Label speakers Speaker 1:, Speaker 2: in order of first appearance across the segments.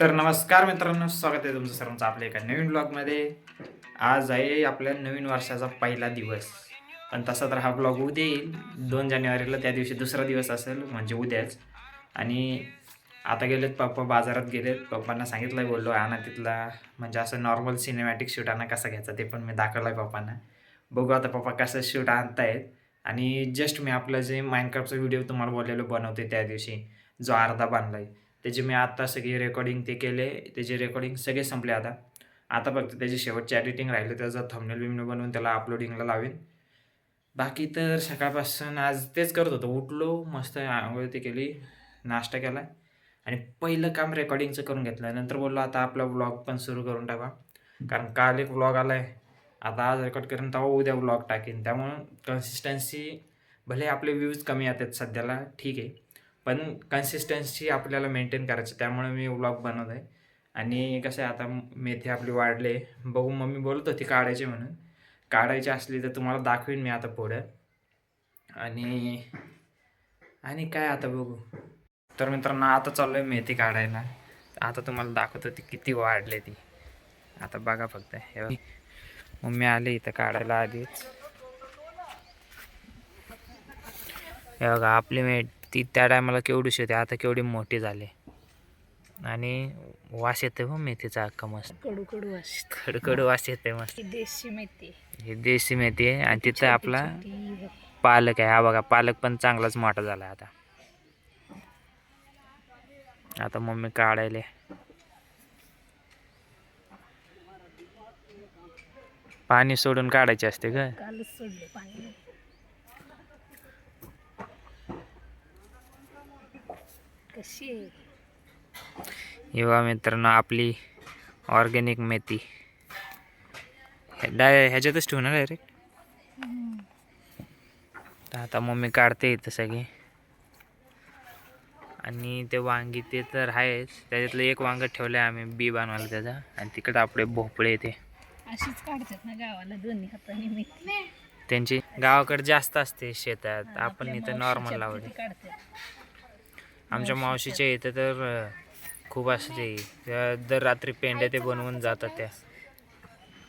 Speaker 1: तर नमस्कार मित्रांनो स्वागत आहे तुमचं सर्वांचं आपल्या एका नवीन ब्लॉगमध्ये आज आहे आपल्या नवीन वर्षाचा पहिला दिवस. पण तसा तर हा ब्लॉग उद्या येईल. दोन जानेवारीला त्या दिवशी दुसरा दिवस असेल म्हणजे उद्याच. आणि आता गेलेत पप्पा बाजारात गेलेत. पप्पांना सांगितलं बोललो आणा तिथला. म्हणजे असं नॉर्मल सिनेमॅटिक शूट आणा कसा घ्यायचा ते पण मी दाखवलं आहे पप्पांना. बघू आता पप्पा कसं शूट आणतायत. आणि जस्ट मी आपलं जे माइनक्राफ्टचा व्हिडिओ तुम्हाला बोललेलो बनवते त्या दिवशी जो अर्धा बांधला आहे त्याची मी आत्ता सगळी रेकॉर्डिंग ते केले त्याचे रेकॉर्डिंग सगळे संपले आता. आता फक्त त्याची शेवटची एडिटिंग राहिली त्याचं थंबनेल बिमनेल बनवून त्याला अपलोडिंगला लावेन. बाकी तर सकाळपासून आज तेच करत होतो. उठलो मस्त आंघोळ ते केली नाश्ता केला. आणि पहिलं काम रेकॉर्डिंगचं करून घेतलं. नंतर बोललो आता आपला व्लॉग पण सुरू करून टाका. कारण काल एक व्लॉग आला आहे आता आज रेकॉर्ड करेन तेव्हा उद्या व्लॉग टाकेन. त्यामुळं कन्सिस्टन्सी भले आपले व्ह्यूज कमी येतात सध्याला ठीक आहे. पण कन्सिस्टन्सी आपल्याला मेंटेन करायची त्यामुळे मी व्लॉग बनवत आहे आणि कसं आहे आता मेथी आपली वाढले बघू मम्मी बोलत होती काढायची म्हणून. काढायची असली तर तुम्हाला दाखवीन मी आता पुढं. आणि आणि काय आता बघू. तर मित्रांनो आता चाललो आहे मेथी काढायला. आता तुम्हाला दाखवतो ती किती वाढले ती. आता बघा फक्त. हे मम्मी आले इथं काढायला आधीच. हे बघा आपली मेट ती त्या टायमाला केवढीशी होती आता केवढी मोठी झाली. आणि वास येते हो मेथीचा अख्खा मस्त.
Speaker 2: कडू कडू अशी
Speaker 1: कडकडू वास येते मस्त.
Speaker 2: ही देशी मेथी.
Speaker 1: ही देशी मेथी आहे आणि तिथं आपला. पालक आहे. हा बघा पालक पण चांगलाच मोठा झाला आता. आता मम्मी काढायले. पाणी सोडून काढायचे असते का
Speaker 2: कालच सोडले पाणी. कशी आहे?
Speaker 1: युवा मित्रांनो आपली ऑर्गॅनिक मेथी. डाय ह्याच्यातच ठेवू ना डायरेक्ट आता मम्मी काढते इथं सगळी. आणि ते वांगी ते तर आहेच. त्याच्यातलं एक वांग ठेवलं आहे आम्ही बी बनवायला त्याचा. आणि तिकडे आपले भोपळे ते.
Speaker 2: अशीच काढतात ना गावाला दोन्ही हाताने मेथी.
Speaker 1: त्यांची गावाकडे जास्त असते शेतात. आपण इथं नॉर्मल लावले. आमच्या मावशीच्या इथं तर खूप असते दर रात्री पेंड्या ते बनवून जातात त्या.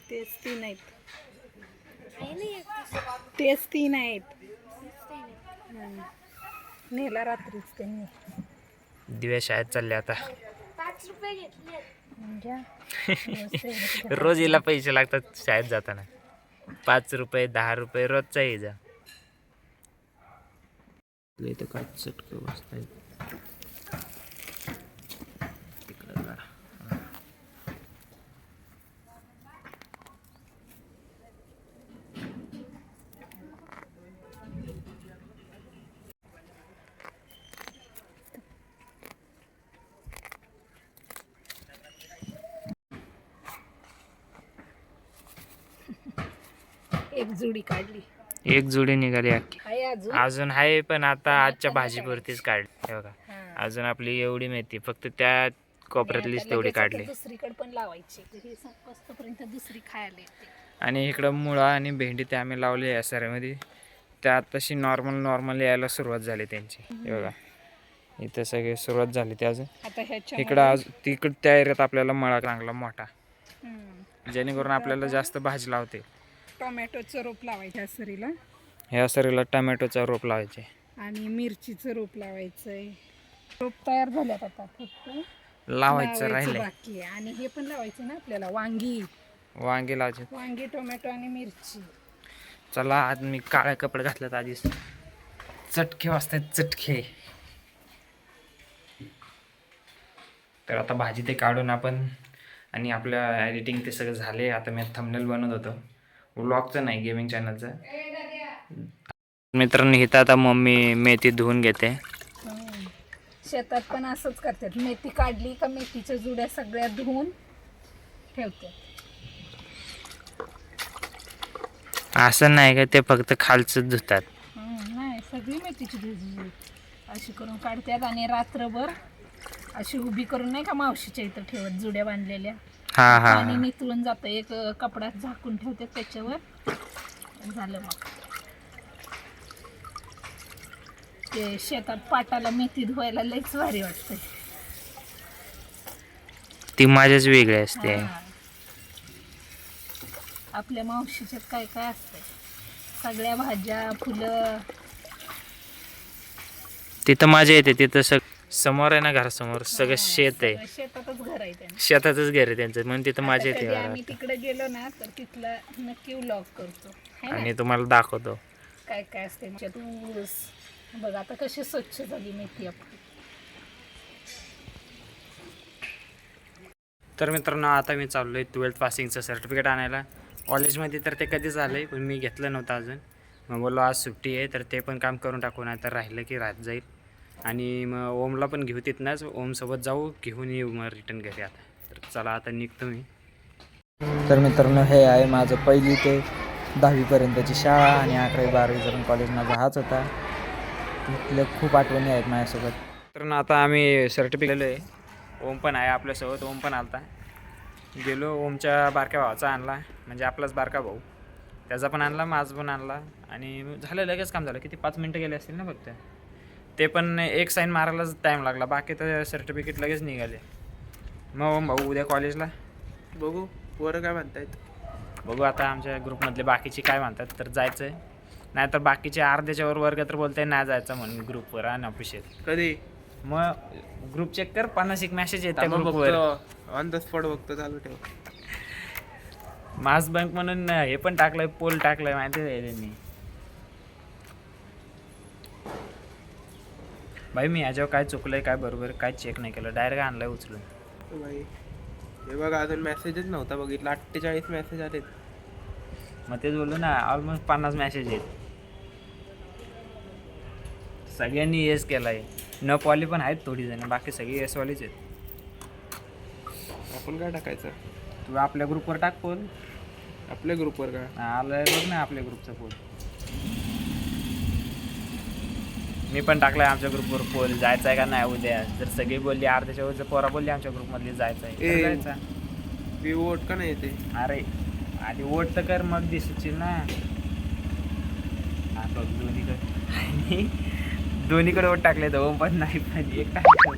Speaker 2: तेच तीन आहेत तेच तीन आहेत. नेला रात्रीच त्यांनी.
Speaker 1: दिव्या शाळेत चालले आता.
Speaker 2: म्हणजे? रोज
Speaker 1: हिला पैसे लागतात शाळेत जाताना. पाच रुपये दहा रुपये रोजचा ये जा. इथं काय चटके बसतायत
Speaker 2: एक जुडी काढली.
Speaker 1: एक जोडी निघाली अख्खी.
Speaker 2: आहे अजून?
Speaker 1: अजून आहे पण आता आजच्या भाजीपुरतीच काढली. हे बघा.
Speaker 2: हा.
Speaker 1: अजून आपली एवढी मेथी फक्त त्या कोपऱ्यातलीच तेवढी काढली.
Speaker 2: दुसरीकडे पण लावायची ही संपस्तपर्यंत दुसरी खायला येते.
Speaker 1: आणि इकडं मुळा आणि भेंडी ते आम्ही लावले या सऱ्यामध्ये त्या तशी नॉर्मल नॉर्मल यायला सुरुवात झाली त्यांची. हे बघा. इथं सगळे सुरुवात झाली ते अजून.
Speaker 2: आता ह्याच्या
Speaker 1: इकडं आज तिकड त्या एरियात आपल्याला मळा चांगला मोठा.
Speaker 2: हम्म.
Speaker 1: जेणेकरून आपल्याला जास्त भाजी लावते.
Speaker 2: टोमॅटोचं रोप लावायचं ह्या सरीला.
Speaker 1: ह्या सरीला टमॅटोचा रोप लावायचे.
Speaker 2: आणि मिरचीचं रोप लावायचंय. रोप तयार झाल्यात आता फक्त.
Speaker 1: लावायचं राहिले
Speaker 2: बाकी आहे. आणि हे पण लावायचं ना आपल्याला वांगी.
Speaker 1: वांगे लावायचे.
Speaker 2: वांगी टोमॅटो आणि मिरची.
Speaker 1: चला आज मी काळे कपडे घातलेत आधीच. चटके वाजतात चटके. तर आता भाजी ते काढून आपण आणि आपल्या एडिटिंग ते सगळं झाले. आता मी थंबनेल बनवत होतो. व्लॉगचं नाही गेमिंग चॅनलचं मित्रांनो इथं आता मम्मी मेथी धुवून घेते.
Speaker 2: शेतात पण असंच करतात. मेथी काढली का मेथीच्या जुड्या सगळ्या धुवून ठेवतात
Speaker 1: असं नाही का ते फक्त खालचं धुतात.
Speaker 2: नाही सगळी मेथीची धुजली अशी करून काढतात आणि रात्रभर अशी उभी करून नाही का मावशीच्या इथं ठेवत जुड्या बांधलेल्या.
Speaker 1: हा हा
Speaker 2: पाणी निथळून जातं. एक अं, कपडा झाकून ठेवतात त्याच्यावर. झालं मग. ते शेतात पाटाला मेथी धुवायला लईच भारी वाटतंय.
Speaker 1: ती माझ्याच वेगळी असते.
Speaker 2: आपल्या मावशीच्यात काय काय असतंय? सगळ्या भाज्या फुलं.
Speaker 1: तिथं माझ्या येते तिथं सग समोर आहे ना घरासमोर सगळं शेत आहे.
Speaker 2: शेतातच घर आहे त्यांचं.
Speaker 1: शेतातच घर आहे त्यांचं म्हणून तिथं माझ्या
Speaker 2: आता
Speaker 1: येते
Speaker 2: कधी आम्ही
Speaker 1: घरात.
Speaker 2: तिकडे गेलो ना तर तिथला नक्की व्लॉग करतो. है ना?
Speaker 1: आणि तुम्हाला दाखवतो.
Speaker 2: काय काय असते त्याच्यात ऊस बघ आता कशी स्वच्छ झाली मेथी आपली
Speaker 1: तर मित्रांनो आता मी चाललो आहे ट्वेल्थ पासिंगचं सर्टिफिकेट आणायला कॉलेजमध्ये तर ते कधीच आलं आहे पण मी घेतलं नव्हतं अजून. मग बोललो आज सुट्टी आहे तर ते पण काम करून टाकू नाही तर राहिलं की राहत जाईल. आणि मग ओमला पण घेऊ तिथनंच. ओमसोबत जाऊ घेऊन येऊ मग रिटर्न घरी आता. तर चला आता निघतो मी.
Speaker 3: तर मित्रांनो हे आहे माझं पहिली ते दहावीपर्यंतची शाळा आणि अकरावी पण कॉलेज माझा हाच होता. इथल्या खूप आठवणी आहेत माझ्यासोबत.
Speaker 1: तर आता आम्ही सर्टिफिकेट आहे. ओम पण आहे आपल्यासोबत. ओम पण आलता. गेलो ओमच्या बारक्या भावाचा आणला. म्हणजे आपलाच बारका भाऊ. त्याचा पण आणला माझा पण आणला. आणि झालं लगेच काम झालं. किती पाच मिनटं गेले असतील ना फक्त. ते पण एक साईन मारायलाच टाईम लागला. बाकी तर सर्टिफिकेट लगेच निघाले. मग भाऊ उद्या कॉलेजला
Speaker 4: बघू. पोरं काय म्हणतायत?
Speaker 1: बघू आता आमच्या ग्रुपमधले बाकीचे काय म्हणतात तर जायचं आहे नाहीतर बाकीचे अर्ध्याच्यावर वर्ग तर बोलताय नाही जायचं म्हणून ग्रुपवर आणि ऑफिशियल
Speaker 4: कधी?
Speaker 1: मग ग्रुप चेक कर पन्नास एक मेसेज येत
Speaker 4: ऑन द स्पॉट बघतो चालू ठेव.
Speaker 1: मास बँक म्हणून हे पण टाकलंय पोल टाकलंय माहिती आहे त्यांनी? भाई मी याच्यावर काय चुकलंय काय बरोबर काय चेक नाही केलं. डायरेक्ट आणलंय उचलून.
Speaker 4: बाई हे बघा अजून मेसेजच नव्हता बघितला. अठ्ठेचाळीस मेसेज आलेत.
Speaker 1: मग तेच बोललो ना ऑलमोस्ट पन्नास मेसेज आहेत. सगळ्यांनी येस केलाय. न पॉली पण आहेत थोडी जण बाकी सगळी येस वालीच आहेत.
Speaker 4: आपण काय टाकायचं?
Speaker 1: तू आपल्या ग्रुपवर टाक पोल
Speaker 4: आपल्या ग्रुपवर का?
Speaker 1: आलंय बघ ना आपल्या ग्रुपचा पोल मी पण टाकलाय आमच्या ग्रुपवर पोल. जायचं आहे का नाही उद्या? जर सगळी बोलली अर्ध्याच्या वर पोरा बोलली आमच्या ग्रुपमधली जायचं आहे तर
Speaker 4: ए.
Speaker 1: जायचं?
Speaker 4: वी वोट का नाही येते?
Speaker 1: अरे आधी वोट तर कर मग दिसशील ना. हा बघ दोन्हीकडे. आणि दोन्हीकडे वोट टाकले तर ओम पण नाही पण एक टाकलं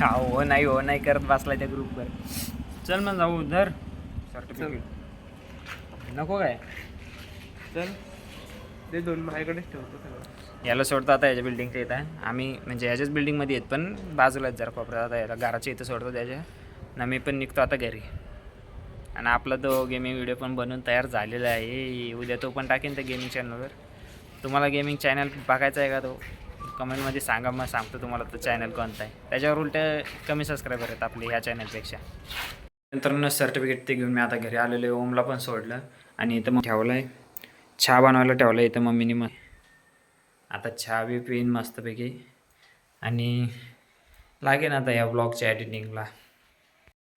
Speaker 1: हा हो नाही हो नाही करत बसलाय त्या ग्रुपवर चल मग जाऊ धर सर्टिफिकेट नको काय?
Speaker 4: चल. ते दोन माझ्याकडेच ठेवतो सगळं.
Speaker 1: याला सोडतो आता याच्या बिल्डिंगच्या इथं. आम्ही म्हणजे याच्याच बिल्डिंगमध्ये येत पण बाजूलाच जरा कोपऱ्यात. आता याला घराच्या इथं सोडतो त्याच्या. ना मी पण निघतो आता घरी. आणि आपला तो गेमिंग व्हिडिओ पण बनवून तयार झालेला आहे. उद्या तो पण टाकेन त्या गेमिंग चॅनलवर तुम्हाला गेमिंग चॅनल बघायचा आहे का तो? कमेंटमध्ये सांगा मग सांगतो तुम्हाला तो चॅनल कोणता आहे. त्याच्यावर उलट कमी सबस्क्रायबर आहेत आपले ह्या चॅनलपेक्षा नंतर सर्टिफिकेट ते घेऊन मी आता घरी आलेलो आहे. ओमला पण सोडलं. आणि इथं मग ठेवलं आहे चहा बनवायला ठेवलं आहे इथं मम्मीने मग आता चहा बी पिईन मस्तपैकी. आणि लागेन आता या ब्लॉगच्या एडिटिंगला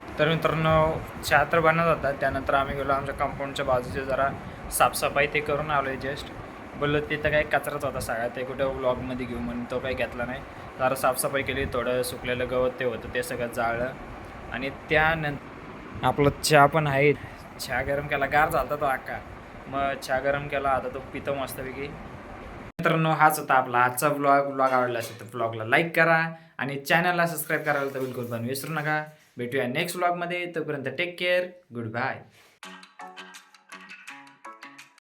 Speaker 1: तर मित्रांनो चहा तर बनत होता. त्यानंतर आम्ही गेलो आमच्या कंपाऊंडच्या बाजूचे जरा साफसफाई ते करून आलो आहे जस्ट बोललो तिथं काही कचराच होता सगळा. ते कुठं ब्लॉगमध्ये घेऊ म्हणून तो काही घेतला नाही. जरा साफसफाई केली थोडं सुकलेलं गवत ते होतं ते सगळं जाळलं. आणि त्यानंतर आपलं चहा पण आहे. चहा गरम केला गार झाला तो अक्का मग चहा गरम केला आता तो पितो मस्तपैकी. मित्रांनो हाच होता आपला आजचा ब्लॉग ब्लॉग आवडला असेल तर ब्लॉगला लाईक करा आणि चॅनलला सबस्क्राईब करायला तर बिलकुल पण विसरू नका. भेटूया नेक्स्ट ब्लॉगमध्ये तोपर्यंत टेक केअर गुड बाय